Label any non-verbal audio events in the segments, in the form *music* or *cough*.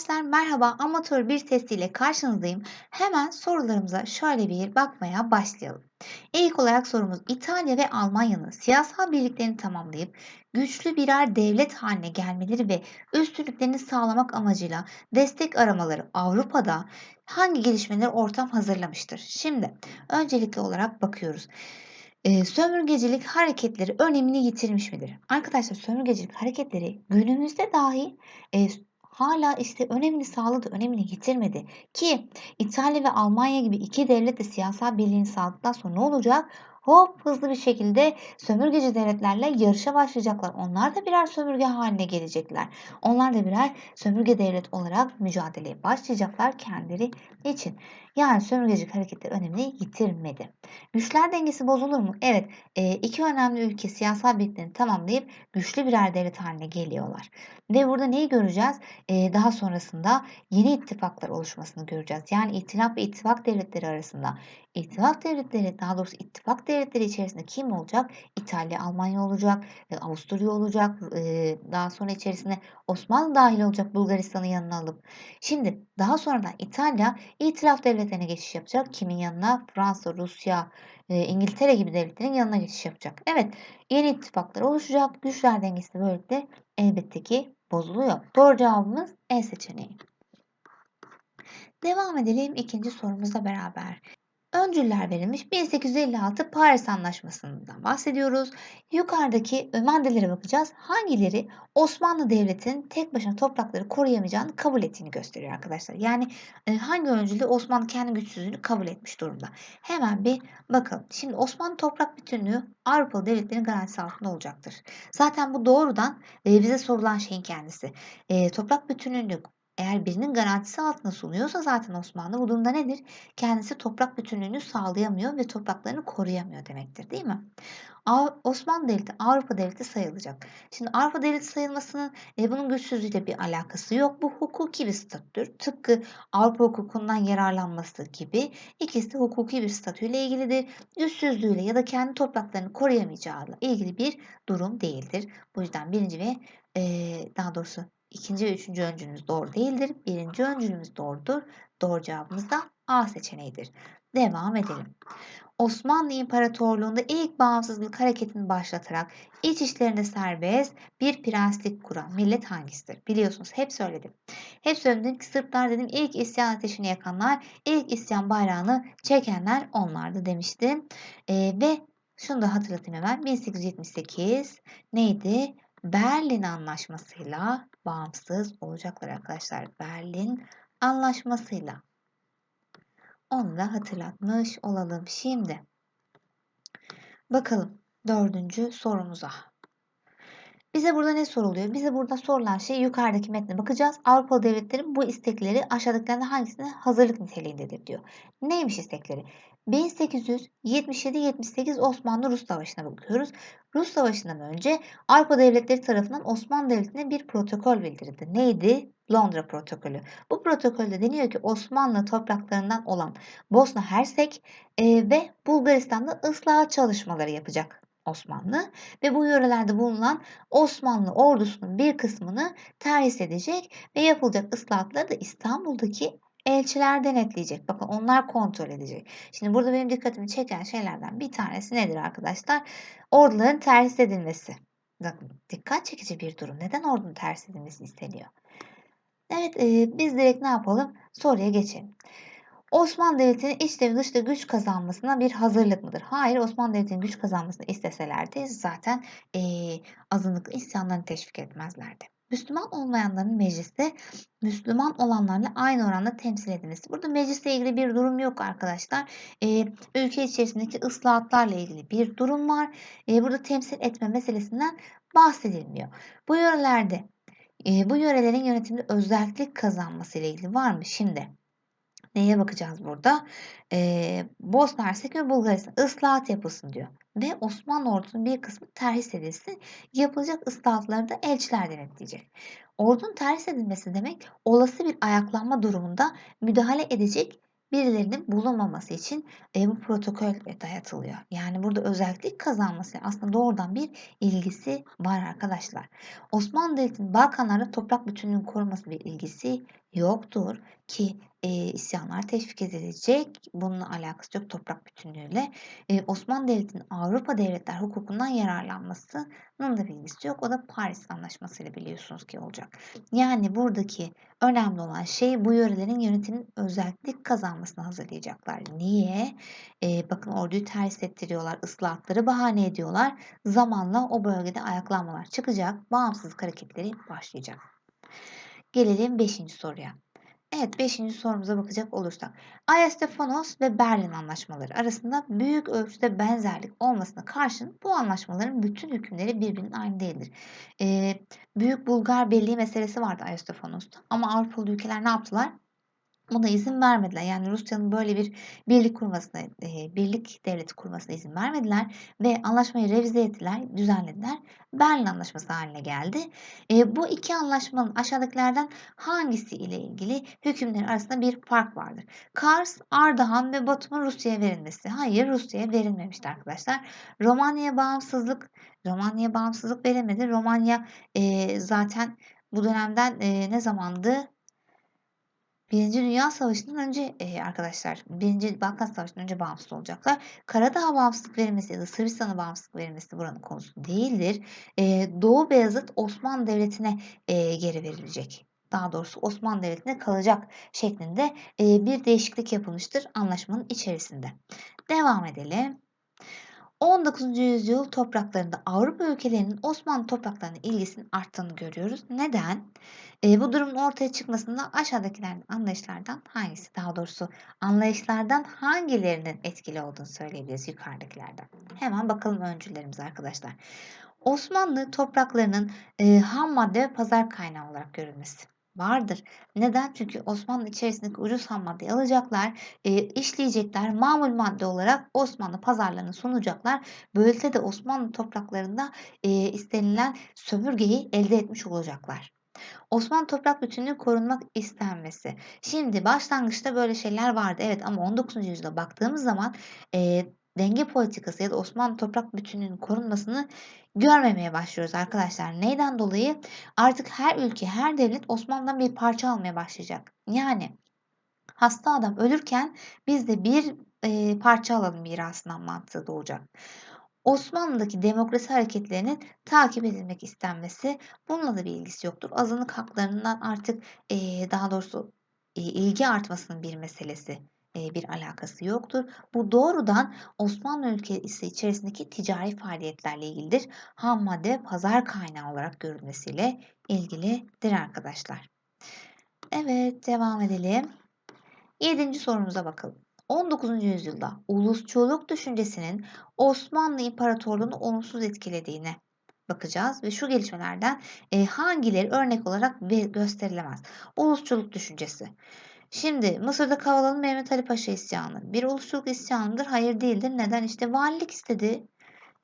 Arkadaşlar merhaba amatör bir testiyle karşınızdayım. Hemen sorularımıza şöyle bir bakmaya başlayalım. İlk olarak sorumuz İtalya ve Almanya'nın siyasal birliklerini tamamlayıp güçlü birer devlet haline gelmeleri ve üstünlüklerini sağlamak amacıyla destek aramaları Avrupa'da hangi gelişmeler ortam hazırlamıştır? Şimdi öncelikli olarak bakıyoruz. Ee, sömürgecilik hareketleri önemini yitirmiş midir? Arkadaşlar sömürgecilik hareketleri günümüzde dahi e, hala işte önemini sağladı, önemini yitirmedi. Ki İtalya ve Almanya gibi iki devlet de siyasal birliğini sağladıktan sonra ne olacak? Hop hızlı bir şekilde sömürgeci devletlerle yarışa başlayacaklar. Onlar da birer sömürge haline gelecekler. Onlar da birer sömürge devlet olarak mücadeleye başlayacaklar kendileri için. Yani sömürgecilik hareketi önemini yitirmedi. Güçler dengesi bozulur mu? Evet. E, iki önemli ülke siyasal birliklerini tamamlayıp güçlü birer devlet haline geliyorlar. Ve burada neyi göreceğiz? E, daha sonrasında yeni ittifaklar oluşmasını göreceğiz. Yani ittifak ve ittifak devletleri arasında. İttifak devletleri daha doğrusu ittifak devletleri içerisinde kim olacak? İtalya, Almanya olacak, e, Avusturya olacak, e, daha sonra içerisinde Osmanlı dahil olacak Bulgaristan'ı yanına alıp. Şimdi daha sonradan İtalya itilaf devletlerine geçiş yapacak. Kimin yanına? Fransa, Rusya, e, İngiltere gibi devletlerin yanına geçiş yapacak. Evet yeni ittifaklar oluşacak. Güçler dengesi böylelikle elbette ki bozuluyor. Doğru cevabımız E seçeneği. Devam edelim ikinci sorumuzla beraber. Öncüller verilmiş 1856 Paris Anlaşması'ndan bahsediyoruz. Yukarıdaki maddelere bakacağız. Hangileri Osmanlı Devleti'nin tek başına toprakları koruyamayacağını kabul ettiğini gösteriyor arkadaşlar. Yani e, hangi öncülde Osmanlı kendi güçsüzlüğünü kabul etmiş durumda. Hemen bir bakalım. Şimdi Osmanlı toprak bütünlüğü Avrupalı devletlerin garantisi altında olacaktır. Zaten bu doğrudan e, bize sorulan şeyin kendisi. E, toprak bütünlüğü eğer birinin garantisi altında sunuyorsa zaten Osmanlı bu durumda nedir? Kendisi toprak bütünlüğünü sağlayamıyor ve topraklarını koruyamıyor demektir değil mi? Osmanlı Devleti Avrupa Devleti sayılacak. Şimdi Avrupa Devleti sayılmasının e, bunun güçsüzlüğüyle bir alakası yok. Bu hukuki bir statüdür. Tıpkı Avrupa hukukundan yararlanması gibi ikisi de hukuki bir statüyle ilgilidir. Güçsüzlüğüyle ya da kendi topraklarını koruyamayacağıyla ilgili bir durum değildir. Bu yüzden birinci ve e, daha doğrusu İkinci ve üçüncü öncülümüz doğru değildir. Birinci öncülümüz doğrudur. Doğru cevabımız da A seçeneğidir. Devam edelim. Osmanlı İmparatorluğu'nda ilk bağımsızlık hareketini başlatarak iç işlerinde serbest bir prenslik kuran millet hangisidir? Biliyorsunuz hep söyledim. Hep söyledim ki Sırplar dedim ilk isyan ateşini yakanlar, ilk isyan bayrağını çekenler onlardı demiştim. Ee, ve şunu da hatırlatayım hemen. 1878 neydi? Berlin Anlaşması'yla bağımsız olacaklar arkadaşlar. Berlin Anlaşması'yla. Onu da hatırlatmış olalım. Şimdi bakalım dördüncü sorumuza. Bize burada ne soruluyor? Bize burada sorulan şey yukarıdaki metne bakacağız. Avrupa devletlerin bu istekleri aşağıdakilerden hangisine hazırlık niteliğindedir diyor. Neymiş istekleri? 1877-78 Osmanlı-Rus Savaşı'na bakıyoruz. Rus Savaşı'ndan önce Avrupa devletleri tarafından Osmanlı Devleti'ne bir protokol bildirildi. Neydi? Londra protokolü. Bu protokolde deniyor ki Osmanlı topraklarından olan Bosna Hersek e, ve Bulgaristan'da ıslahat çalışmaları yapacak Osmanlı ve bu yörelerde bulunan Osmanlı ordusunun bir kısmını terhis edecek ve yapılacak ıslahatları da İstanbul'daki elçiler denetleyecek. Bakın onlar kontrol edecek. Şimdi burada benim dikkatimi çeken şeylerden bir tanesi nedir arkadaşlar? Orduların terhis edilmesi. Bakın dikkat çekici bir durum. Neden ordunun terhis edilmesi isteniyor? Evet e, biz direkt ne yapalım? Soruya geçelim. Osmanlı Devleti'nin iç ve dışta güç kazanmasına bir hazırlık mıdır? Hayır, Osmanlı Devleti'nin güç kazanmasını isteselerdi zaten e, azınlıklı isyanlarını teşvik etmezlerdi. Müslüman olmayanların mecliste Müslüman olanlarla aynı oranda temsil edilmesi. Burada meclisle ilgili bir durum yok arkadaşlar. E, ülke içerisindeki ıslahatlarla ilgili bir durum var. E, burada temsil etme meselesinden bahsedilmiyor. Bu yörelerde e, bu yörelerin yönetimde özellik kazanması ile ilgili var mı? Şimdi Neye bakacağız burada? Ee, Bosna Hersek ve Bulgaristan ıslahat yapılsın diyor. Ve Osmanlı ordusunun bir kısmı terhis edilsin. Yapılacak ıslahatları da elçiler denetleyecek. Ordunun terhis edilmesi demek olası bir ayaklanma durumunda müdahale edecek birilerinin bulunmaması için e, bu protokol dayatılıyor. Yani burada özellik kazanması aslında doğrudan bir ilgisi var arkadaşlar. Osmanlı Devleti'nin Balkanlarda toprak bütünlüğünü koruması bir ilgisi Yoktur ki, eee, isyanlar teşvik edilecek. Bununla alakası yok toprak bütünlüğüyle. Eee, Osmanlı Devleti'nin Avrupa devletler hukukundan yararlanmasının da bilgisi yok. O da Paris Anlaşması'yla biliyorsunuz ki olacak. Yani buradaki önemli olan şey bu yörelerin yönetiminin özellik kazanmasını hazırlayacaklar. Niye? Eee, bakın orduyu ters ettiriyorlar, ıslahatları bahane ediyorlar. Zamanla o bölgede ayaklanmalar çıkacak, bağımsızlık hareketleri başlayacak. Gelelim 5. soruya. Evet 5. sorumuza bakacak olursak. Ayastefanos ve Berlin anlaşmaları arasında büyük ölçüde benzerlik olmasına karşın bu anlaşmaların bütün hükümleri birbirinin aynı değildir. Ee, Büyük Bulgar Birliği meselesi vardı Ayastefanos'ta ama Avrupalı ülkeler ne yaptılar? Buna izin vermediler. Yani Rusya'nın böyle bir birlik kurmasına, e, birlik devleti kurmasına izin vermediler ve anlaşmayı revize ettiler, düzenlediler. Berlin Anlaşması haline geldi. E, bu iki anlaşmanın aşağıdakilerden hangisi ile ilgili hükümler arasında bir fark vardır? Kars, Ardahan ve Batum'un Rusya'ya verilmesi. Hayır, Rusya'ya verilmemişti arkadaşlar. Romanya bağımsızlık, Romanya bağımsızlık verilmedi. Romanya e, zaten bu dönemden ne zamandı? Birinci Dünya Savaşı'ndan önce e, arkadaşlar, Birinci Balkan Savaşı'ndan önce bağımsız olacaklar. Karadağ bağımsızlık verilmesi ya da Sırbistan'a bağımsızlık verilmesi buranın konusu değildir. E, Doğu Beyazıt Osmanlı Devleti'ne e, geri verilecek. Daha doğrusu Osmanlı Devleti'ne kalacak şeklinde e, bir değişiklik yapılmıştır anlaşmanın içerisinde. Devam edelim. 19. yüzyıl topraklarında Avrupa ülkelerinin Osmanlı topraklarına ilgisinin arttığını görüyoruz. Neden? E, bu durumun ortaya çıkmasında aşağıdakilerden anlayışlardan hangisi, daha doğrusu anlayışlardan hangilerinin etkili olduğunu söyleyebiliriz yukarıdakilerden. Hemen bakalım öncülerimiz arkadaşlar. Osmanlı topraklarının e, ham madde ve pazar kaynağı olarak görülmesi vardır. Neden? Çünkü Osmanlı içerisindeki ucuz ham maddeyi alacaklar, e, işleyecekler, mamul madde olarak Osmanlı pazarlarına sunacaklar. Böylelikle de Osmanlı topraklarında e, istenilen sömürgeyi elde etmiş olacaklar. Osmanlı toprak bütünlüğü korunmak istenmesi. Şimdi başlangıçta böyle şeyler vardı evet ama 19. yüzyılda baktığımız zaman e, denge politikası ya da Osmanlı toprak bütünlüğünün korunmasını görmemeye başlıyoruz arkadaşlar. Neyden dolayı? Artık her ülke, her devlet Osmanlı'dan bir parça almaya başlayacak. Yani hasta adam ölürken biz de bir e, parça alalım mirasından mantığı doğacak. Osmanlı'daki demokrasi hareketlerinin takip edilmek istenmesi bununla da bir ilgisi yoktur. Azınlık haklarından artık e, daha doğrusu e, ilgi artmasının bir meselesi bir alakası yoktur. Bu doğrudan Osmanlı ülkesi içerisindeki ticari faaliyetlerle ilgilidir. Ham madde pazar kaynağı olarak görülmesiyle ilgilidir arkadaşlar. Evet devam edelim. Yedinci sorumuza bakalım. 19. yüzyılda ulusçuluk düşüncesinin Osmanlı İmparatorluğu'nu olumsuz etkilediğine bakacağız ve şu gelişmelerden hangileri örnek olarak gösterilemez? Ulusçuluk düşüncesi. Şimdi Mısır'da Kavalalı Mehmet Ali Paşa isyanı. Bir ulusçuluk isyanıdır. Hayır değildir. Neden? İşte valilik istedi.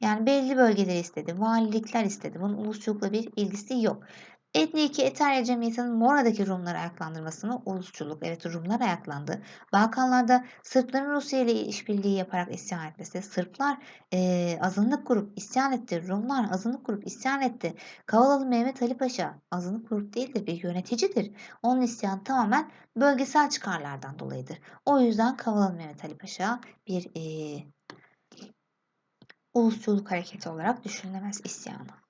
Yani belli bölgeleri istedi. Valilikler istedi. Bunun ulusçulukla bir ilgisi yok. Etniki Eterya Cemiyeti'nin Mora'daki Rumları ayaklandırması mı? Ulusçuluk. Evet Rumlar ayaklandı. Balkanlarda Sırpların Rusya ile işbirliği yaparak isyan etmesi. Sırplar e, azınlık grup isyan etti. Rumlar azınlık grup isyan etti. Kavalalı Mehmet Ali Paşa azınlık grup değildir. Bir yöneticidir. Onun isyanı tamamen bölgesel çıkarlardan dolayıdır. O yüzden Kavalalı Mehmet Ali Paşa bir e, ulusçuluk hareketi olarak düşünülemez isyanı.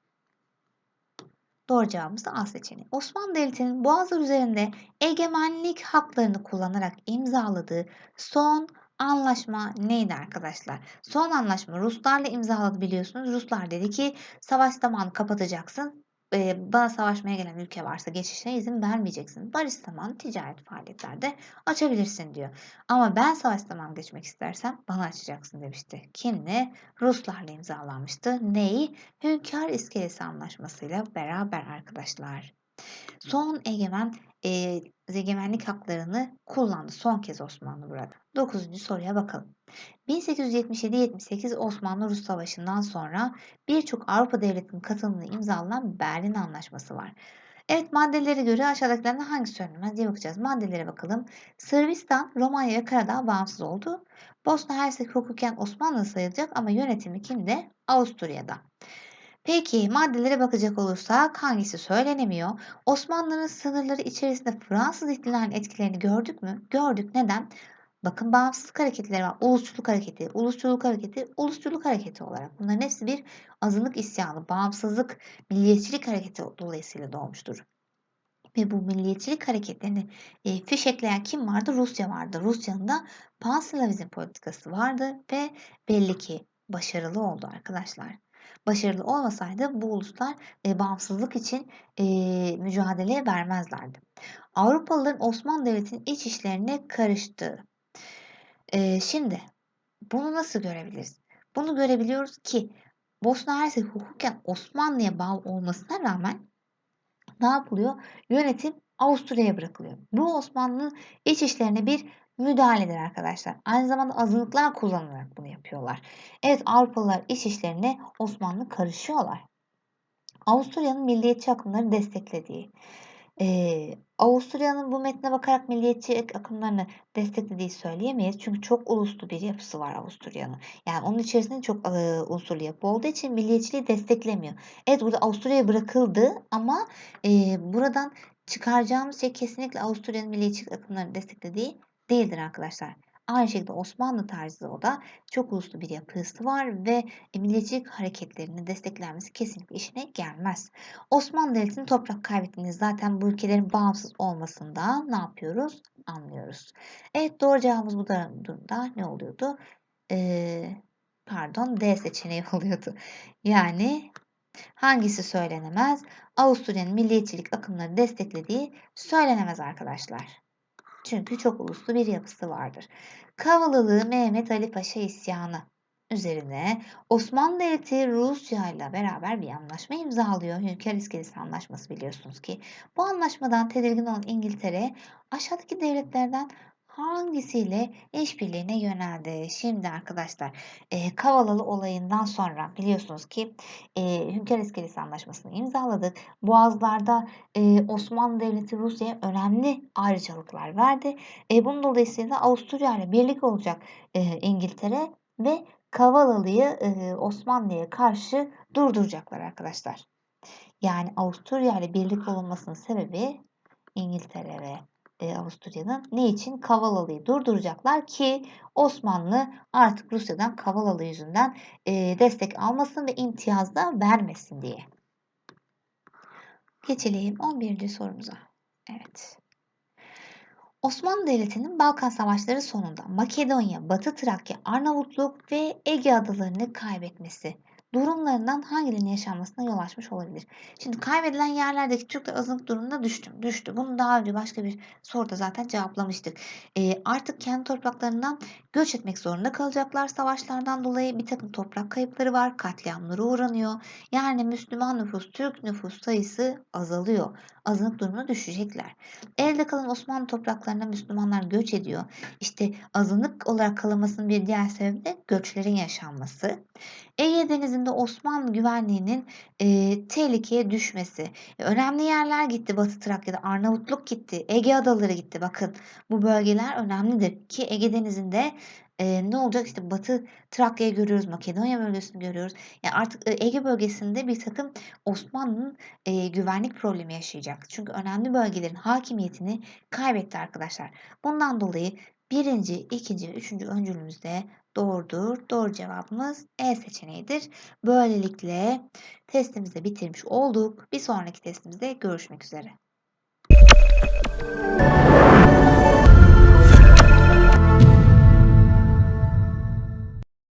Doğru cevabımız da A seçeneği. Osmanlı Devleti'nin Boğazlar üzerinde egemenlik haklarını kullanarak imzaladığı son anlaşma neydi arkadaşlar? Son anlaşma Ruslarla imzaladı biliyorsunuz. Ruslar dedi ki savaş zamanı kapatacaksın e, bana savaşmaya gelen ülke varsa geçişine izin vermeyeceksin. Barış zamanı ticaret faaliyetlerde açabilirsin diyor. Ama ben savaş zamanı geçmek istersem bana açacaksın demişti. Kimle? Ruslarla imzalanmıştı. Neyi? Hünkar İskelesi Anlaşması'yla beraber arkadaşlar. Son egemen e, egemenlik haklarını kullandı son kez Osmanlı burada. 9. soruya bakalım. 1877-78 Osmanlı-Rus Savaşı'ndan sonra birçok Avrupa devletinin katılımını imzalanan Berlin Anlaşması var. Evet maddelere göre aşağıdakilerden hangisi söylenmez diye bakacağız. Maddelere bakalım. Sırbistan, Romanya ve Karadağ bağımsız oldu. Bosna Hersek hukuken Osmanlı sayılacak ama yönetimi kimde? Avusturya'da. Peki maddelere bakacak olursak hangisi söylenemiyor? Osmanlı'nın sınırları içerisinde Fransız ihtilalinin etkilerini gördük mü? Gördük. Neden? Bakın bağımsızlık hareketleri var. Ulusçuluk hareketi, ulusçuluk hareketi, ulusçuluk hareketi olarak. Bunların hepsi bir azınlık isyanı, bağımsızlık, milliyetçilik hareketi dolayısıyla doğmuştur. Ve bu milliyetçilik hareketlerini e, fişekleyen kim vardı? Rusya vardı. Rusya'nın da panslavizm politikası vardı ve belli ki başarılı oldu arkadaşlar. Başarılı olmasaydı bu uluslar e, bağımsızlık için e, mücadele vermezlerdi. Avrupalıların Osmanlı Devleti'nin iç işlerine karıştığı. E, şimdi bunu nasıl görebiliriz? Bunu görebiliyoruz ki Bosna Hersek hukuken Osmanlı'ya bağlı olmasına rağmen ne yapılıyor? Yönetim Avusturya'ya bırakılıyor. Bu Osmanlı'nın iç işlerine bir müdahaledir arkadaşlar. Aynı zamanda azınlıklar kullanılarak bunu yapıyorlar. Evet Avrupalılar iç işlerine Osmanlı karışıyorlar. Avusturya'nın milliyetçi akımları desteklediği, e, Avusturya'nın bu metne bakarak milliyetçi akımlarını desteklediği söyleyemeyiz. Çünkü çok uluslu bir yapısı var Avusturya'nın. Yani onun içerisinde çok e, unsurlu yapı olduğu için milliyetçiliği desteklemiyor. Evet burada Avusturya'ya bırakıldı ama e, buradan çıkaracağımız şey kesinlikle Avusturya'nın milliyetçilik akımlarını desteklediği değildir arkadaşlar. Aynı şekilde Osmanlı tarzı o da çok uluslu bir yapısı var ve milliyetçilik hareketlerinin desteklenmesi kesinlikle işine gelmez. Osmanlı Devleti'nin toprak kaybettiğini zaten bu ülkelerin bağımsız olmasında ne yapıyoruz? Anlıyoruz. Evet doğru cevabımız bu durumda ne oluyordu? Ee, pardon D seçeneği *laughs* oluyordu. Yani hangisi söylenemez? Avusturya'nın milliyetçilik akımları desteklediği söylenemez arkadaşlar. Çünkü çok uluslu bir yapısı vardır. Kavalılığı Mehmet Ali Paşa isyanı üzerine Osmanlı Devleti Rusya ile beraber bir anlaşma imzalıyor. Hünkar İskelesi Anlaşması biliyorsunuz ki. Bu anlaşmadan tedirgin olan İngiltere aşağıdaki devletlerden hangisiyle işbirliğine yöneldi? Şimdi arkadaşlar e, Kavalalı olayından sonra biliyorsunuz ki e, Hünkar İskelesi Anlaşması'nı imzaladık. Boğazlarda e, Osmanlı Devleti Rusya'ya önemli ayrıcalıklar verdi. E, bunun dolayısıyla Avusturya ile birlik olacak e, İngiltere ve Kavalalı'yı e, Osmanlı'ya karşı durduracaklar arkadaşlar. Yani Avusturya ile birlik olunmasının sebebi İngiltere ve e, Avusturya'nın ne için? Kavalalı'yı durduracaklar ki Osmanlı artık Rusya'dan Kavalalı yüzünden e, destek almasın ve imtiyaz da vermesin diye. Geçelim 11. sorumuza. Evet. Osmanlı Devleti'nin Balkan Savaşları sonunda Makedonya, Batı Trakya, Arnavutluk ve Ege adalarını kaybetmesi durumlarından hangilerinin yaşanmasına yol açmış olabilir? Şimdi kaybedilen yerlerdeki Türkler azınlık durumunda düştü. Düştü. Bunu daha önce başka bir soruda zaten cevaplamıştık. E, artık kendi topraklarından göç etmek zorunda kalacaklar. Savaşlardan dolayı bir takım toprak kayıpları var. Katliamlara uğranıyor. Yani Müslüman nüfus, Türk nüfus sayısı azalıyor. Azınlık durumuna düşecekler. Elde kalan Osmanlı topraklarına Müslümanlar göç ediyor. İşte azınlık olarak kalınmasının bir diğer sebebi de göçlerin yaşanması. Ege Denizi'nde Osmanlı güvenliğinin e, tehlikeye düşmesi. E, önemli yerler gitti Batı Trakya'da. Arnavutluk gitti. Ege adaları gitti. Bakın bu bölgeler önemlidir ki Ege Denizi'nde e, ne olacak? İşte Batı Trakya'yı görüyoruz, Makedonya bölgesini görüyoruz. Yani artık e, Ege bölgesinde bir takım Osmanlı'nın e, güvenlik problemi yaşayacak. Çünkü önemli bölgelerin hakimiyetini kaybetti arkadaşlar. Bundan dolayı birinci, ikinci ve üçüncü öncülümüzde doğrudur. Doğru cevabımız E seçeneğidir. Böylelikle testimizi bitirmiş olduk. Bir sonraki testimizde görüşmek üzere.